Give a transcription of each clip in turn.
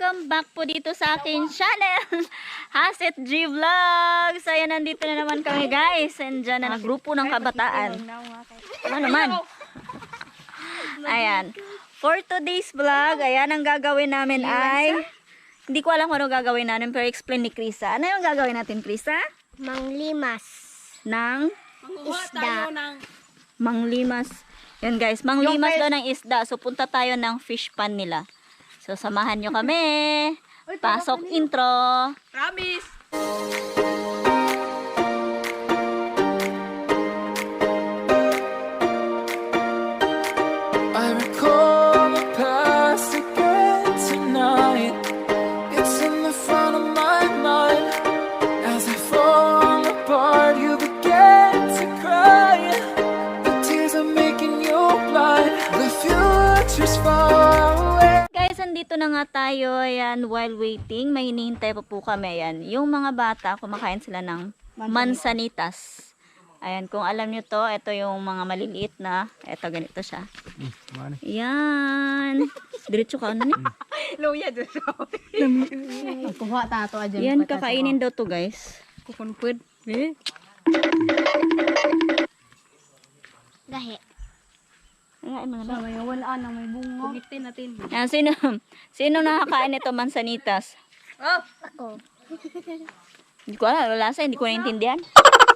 Welcome back po dito sa akin channel, Haset G Vlogs. Ayan, nandito na naman kami guys. Andyan na ng grupo ng kabataan. Ano naman? Ayan. For today's vlog, ayan, ang gagawin namin ay... Hindi ko alam kung ano gagawin namin, pero explain ni Krisa. Ano yung gagawin natin, Krisa? Manglimas. Nang Isda. manglimas. Yan guys, manglimas daw ng isda. So punta tayo ng fish pan nila. So samahan nyo kami. Pasok intro. Promise! While waiting, may hinihintay pa po kami. Ayan, yung mga bata, kumakain sila ng mansanitas. Ayan, kung alam nyo to, ito yung mga maliliit na, ito ganito siya. Ayan. Diretso ka, ano ni? Luya doon siya. Kuha ta to adyan. Yan, kakainin daw to guys. Kukunpud. Eh? Gahe. Ay, mga na. May wala na may bunga. Pugitin natin. Ayan, sino, sino nakakain nito mansanitas? Oh! Ako. Hindi ko alam, wala sa, hindi ko naintindihan.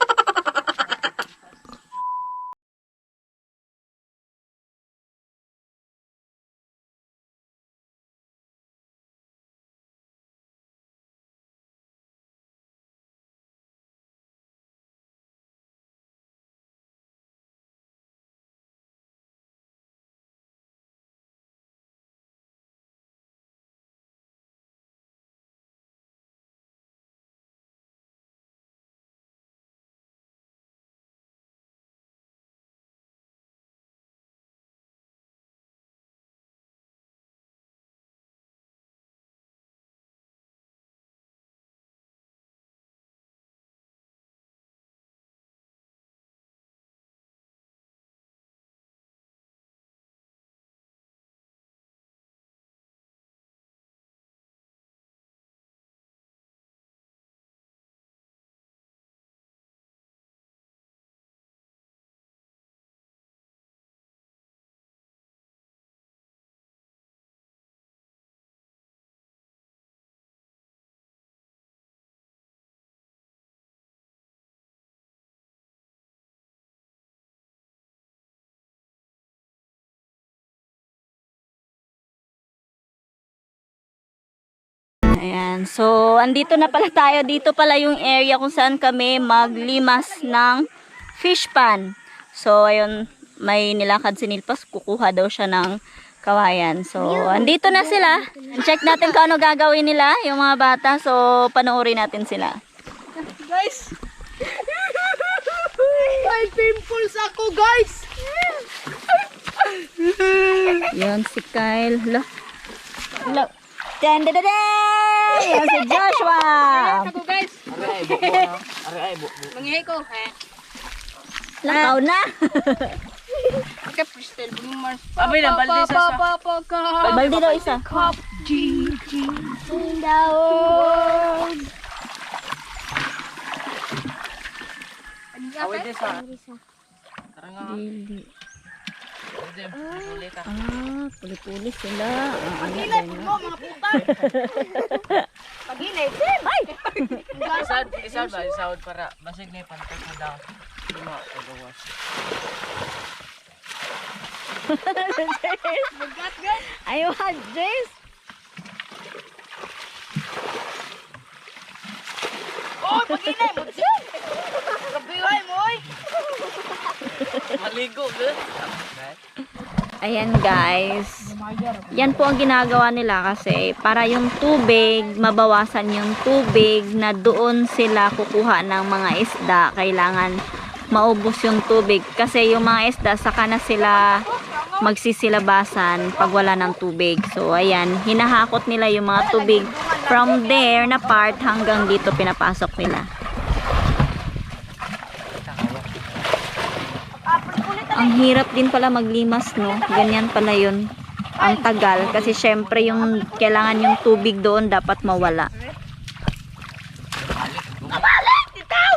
Ayan. So, andito na pala tayo. Dito pala yung area kung saan kami maglimas ng fish pan. So, ayun, may nilakad si Nilpas. Kukuha daw siya ng kawayan. So, andito na sila. Check natin kung ano gagawin nila, yung mga bata. So, panoorin natin sila. Guys! May pimples ako, guys! Yun, si Kyle. Hala. Hala. Dan, dan, dan, dan! Yan si Joshua. Ako, guys! Mangihay ko. Eh. Lakaw na. Ika, Pristel, bumimars. Abay lang, balde sa sa. Baldi daw isa. Cup, G, G. In the world. Away din sa. Dili. Ah, puli-puli sila. Ah, ano ba yun? mga puta! Pag-inay, Ay! Isad, isad ba? Isad para basig na ipantek mo daw. Hindi mo pagawas. Ayaw, Jess. Oh, pag-inay mo, Jim! Kabiway mo, oy! Maligo, good. Ayan guys. Yan po ang ginagawa nila kasi para yung tubig, mabawasan yung tubig na doon sila kukuha ng mga isda. Kailangan maubos yung tubig kasi yung mga isda saka na sila magsisilabasan pag wala ng tubig. So ayan, hinahakot nila yung mga tubig from there na part hanggang dito pinapasok nila. Ang hirap din pala maglimas, no? Ganyan pala yun. ang tagal kasi syempre yung kailangan yung tubig doon dapat mawala.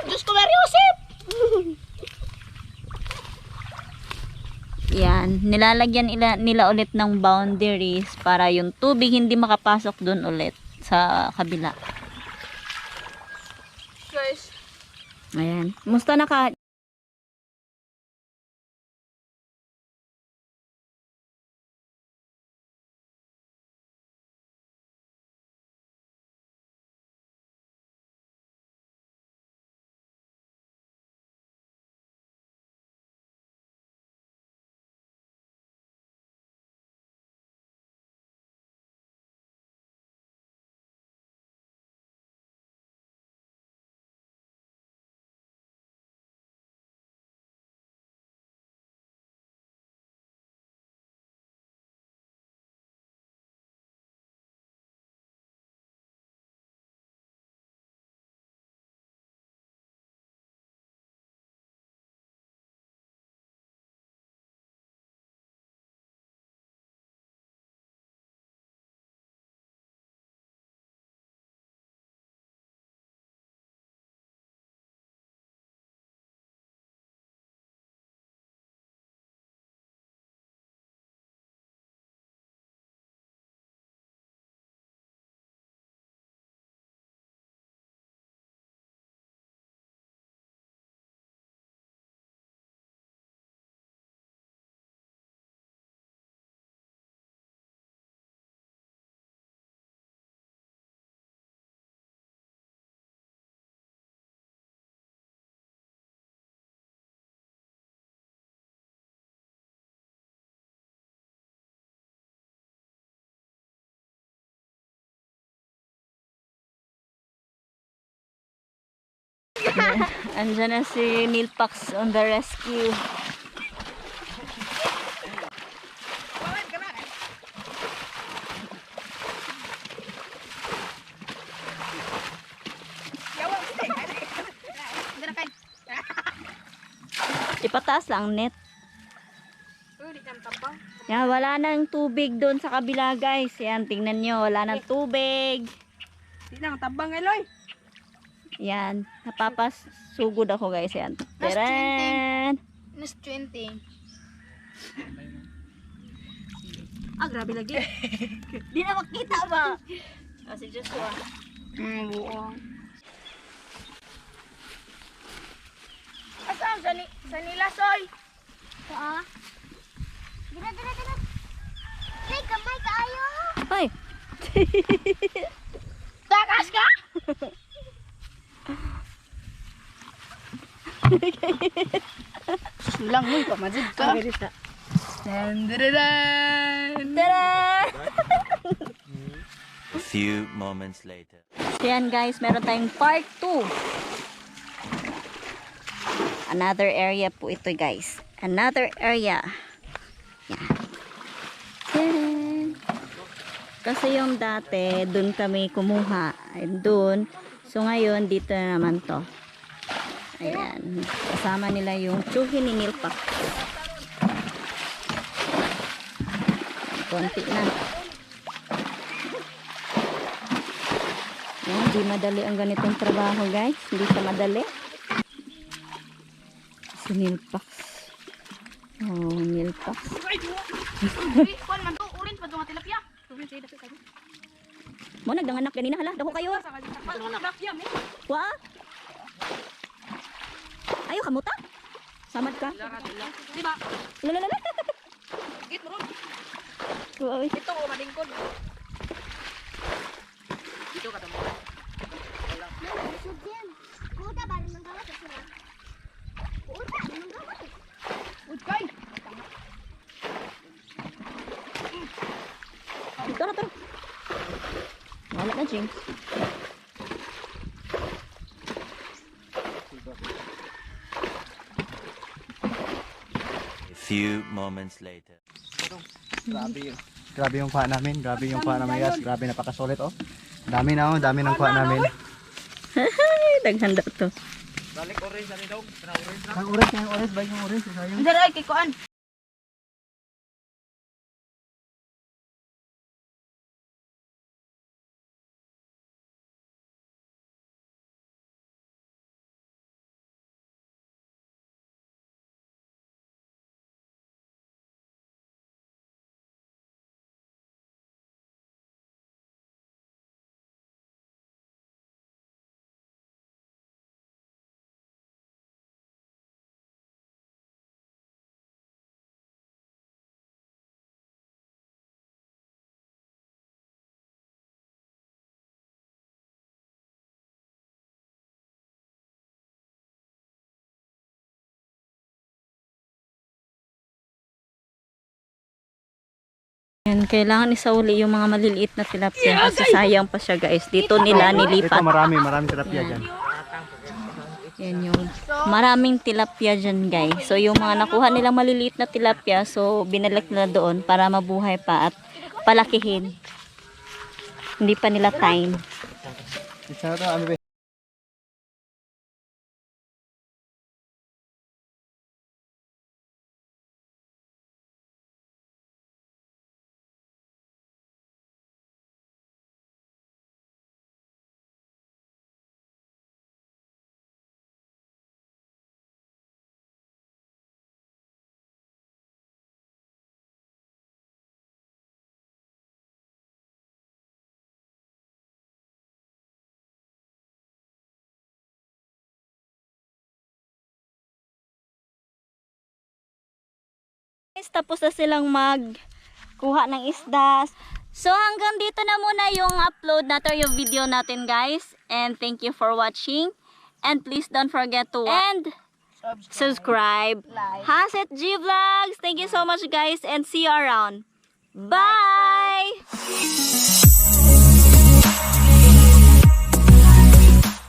Diyos ko, Mary Joseph! Yan, nilalagyan nila, nila ulit ng boundaries para yung tubig hindi makapasok doon ulit sa kabila. Guys, Ayan. Musta na ka? Andyan na si Nilpax on the rescue. Ipataas lang net. Yan, wala nang tubig doon sa kabila guys. Yan, tingnan nyo. Wala nang tubig. Di lang tabang, Eloy. Yan, napapasugod ako guys. Yan. Teren! Mas 20. Ah, grabe lagi. Di na makita ba? Oh, si Joshua. Hmm, buo. Asam sa, ni sa nila, Soy? Ah. Dira, dira, dira. Hey, kamay kaayo. Ay! Takas ka? Sulang mo, pamajid ka. A few moments later. So yan guys, meron tayong part 2. Another area po ito guys. Another area. Yan. Kasi yung dati, dun kami kumuha. Ay, dun. So ngayon, dito na naman to. Ayan. Kasama nila yung chuhi ni Nilpak. Konti na. Yan, di madali ang ganitong trabaho guys. Hindi siya madali. Si Nilpax. Oh, tilapia. Mo nagdanganak ganina hala. Dako kayo. Wa? Ayo kamuta. Samad ka. Di ba? Lalalala. Git mo ron. Uy. Ito, o malingkod. Dito ka tamo. Sudyan. Kuda ba ng gawas sa sila? Kuda ng gawas. Uy, kay. Tara, tara. Wala na, James. Few moments later. Grabe yun. Grabe yung kuha namin. Grabe yung kuha namin guys. Grabe napakasulit oh. Dami na oh. Dami ng kuha namin. Daghanda to. Ang orange, ang orange. Ba yung orange? Sayang. Hindi, ay, kay And kailangan isauli yung mga maliliit na tilapia kasi sayang pa siya guys. Dito nila Ito nilipat. marami, marami tilapia dyan. Yan yung maraming tilapia dyan guys. So yung mga nakuha nilang maliliit na tilapia, so binalik nila doon para mabuhay pa at palakihin. Hindi pa nila time. Isa na ami Guys, tapos na silang mag kuha ng isda. So hanggang dito na muna yung upload natin yung video natin guys. And thank you for watching. And please don't forget to and subscribe. Haset G Vlogs. Thank you so much guys and see you around. Bye!